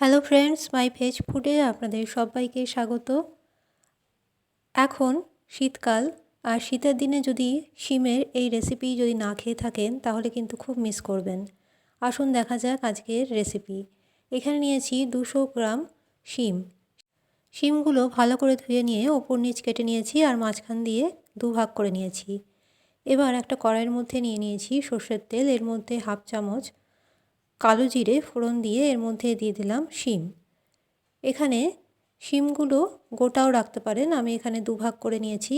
Hello friends মাই veg ফুডে আপনাদের সবাইকে স্বাগত। এখন শীতকাল, আর শীতের দিনে যদি শিমের এই রেসিপি যদি না খেয়ে থাকেন, তাহলে কিন্তু খুব মিস করবেন। আসুন দেখা যাক আজকের রেসিপি এখানে নিয়েছি দুশো গ্রাম শিম। শিমগুলো ভালো করে ধুয়ে নিয়ে ওপর নিচ কেটে নিয়েছি আর মাঝখান দিয়ে দু ভাগ করে নিয়েছি। এবার একটা কড়াইয়ের মধ্যে নিয়ে নিয়েছি সর্ষের তেল, এর মধ্যে হাফ চামচ কালো জিরে ফোড়ন দিয়ে এর মধ্যে দিয়ে দিলাম শিম। এখানে শিমগুলো গোটাও রাখতে পারেন, আমি এখানে দুভাগ করে নিয়েছি।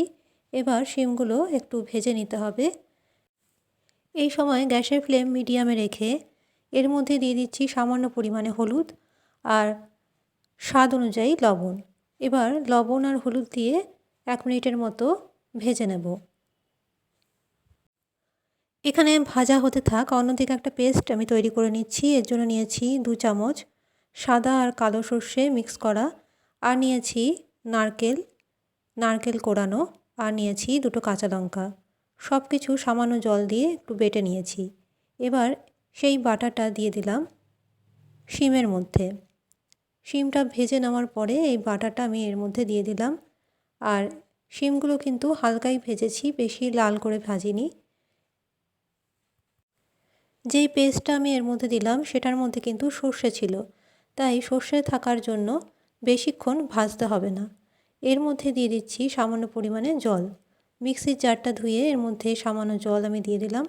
এবার শিমগুলো একটু ভেজে নিতে হবে। এই সময় গ্যাসের ফ্লেম মিডিয়ামে রেখে এর মধ্যে দিয়ে দিচ্ছি সামান্য পরিমাণে হলুদ আর স্বাদ অনুযায়ী লবণ। এবার লবণ আর হলুদ দিয়ে এক মিনিটের মতো ভেজে নেব। এখানে ভাজা হতে থাক, অন্যদিকে একটা পেস্ট আমি তৈরি করে নিচ্ছি। এর জন্য নিয়েছি দু চামচ সাদা আর কালো সর্ষে মিক্স করা। আর নিয়েছি নারকেল নারকেল কোড়ানো আর নিয়েছি দুটো কাঁচা লঙ্কা। সব কিছু সামান্য জল দিয়ে একটু বেটে নিয়েছি। এবার সেই বাটাটা দিয়ে দিলাম শিমের মধ্যে। শিমটা ভেজে নেওয়ার পরে এই বাটাটা আমি এর মধ্যে দিয়ে দিলাম। আর শিমগুলো কিন্তু হালকাই ভেজেছি, বেশি লাল করে ভাজিনি। যেই পেস্টটা আমি এর মধ্যে দিলাম, সেটার মধ্যে কিন্তু সর্ষে ছিল। তাই সর্ষে থাকার জন্য বেশিক্ষণ ভাজতে হবে না। এর মধ্যে দিয়ে দিচ্ছি সামান্য পরিমাণে জল। মিক্সির জারটা ধুয়ে এর মধ্যে সামান্য জল আমি দিয়ে দিলাম।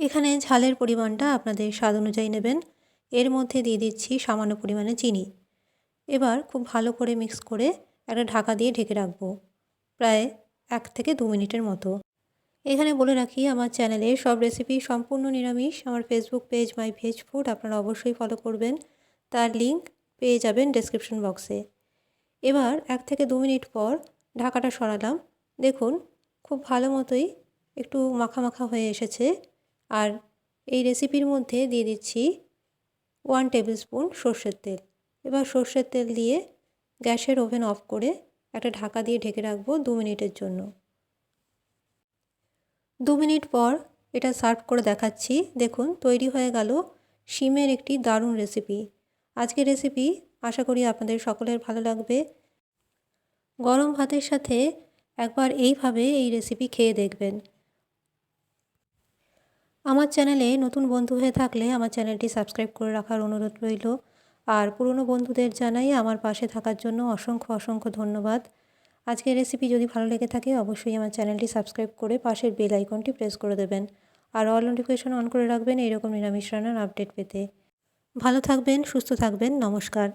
এখানে ঝালের পরিমাণটা আপনাদের স্বাদ অনুযায়ী নেবেন। এর মধ্যে দিয়ে দিচ্ছি সামান্য পরিমাণে চিনি। এবার খুব ভালো করে মিক্স করে একটা ঢাকা দিয়ে ঢেকে রাখব, প্রায় এক থেকে দু মিনিটের মতো। এখানে বলে রাখি, আমার চ্যানেলে সব রেসিপি সম্পূর্ণ নিরামিষ। আমার Facebook page my veg food আপনারা অবশ্যই ফলো করবেন। তার লিঙ্ক পেয়ে যাবেন ডেসক্রিপশন বক্সে এবার এক থেকে দু মিনিট পর ঢাকাটা সরালাম। দেখুন, খুব ভালো মতোই একটু মাখা মাখা হয়ে এসেছে। আর এই রেসিপির মধ্যে দিয়ে দিচ্ছি ওয়ান টেবিল স্পুন সর্ষের তেল। এবার সর্ষের তেল দিয়ে গ্যাসের ওভেন অফ করে একটা ঢাকা দিয়ে ঢেকে রাখব দু মিনিটের জন্য। দু মিনিট পর এটা সার্ভ করে দেখাচ্ছি। দেখুন, তৈরি হয়ে গেল শিমের একটি দারুণ রেসিপি আজকের রেসিপি আশা করি আপনাদের সকলের ভালো লাগবে। গরম ভাতের সাথে একবার এইভাবে এই রেসিপি খেয়ে দেখবেন। আমার চ্যানেলে নতুন বন্ধু হয়ে থাকলে আমার চ্যানেলটি সাবস্ক্রাইব করে রাখার অনুরোধ রইল। আর পুরনো বন্ধুদের জানাই আমার পাশে থাকার জন্য অসংখ্য অসংখ্য ধন্যবাদ। আজকের রেসিপি যদি ভালো লেগে থাকে, অবশ্যই আমার চ্যানেলটি সাবস্ক্রাইব করে পাশের বেল আইকনটি প্রেস করে দেবেন। আর অল নোটিফিকেশন অন করে রাখবেন এইরকম নিরামিষ রান্নার আপডেট পেতে। ভালো থাকবেন, সুস্থ থাকবেন, নমস্কার।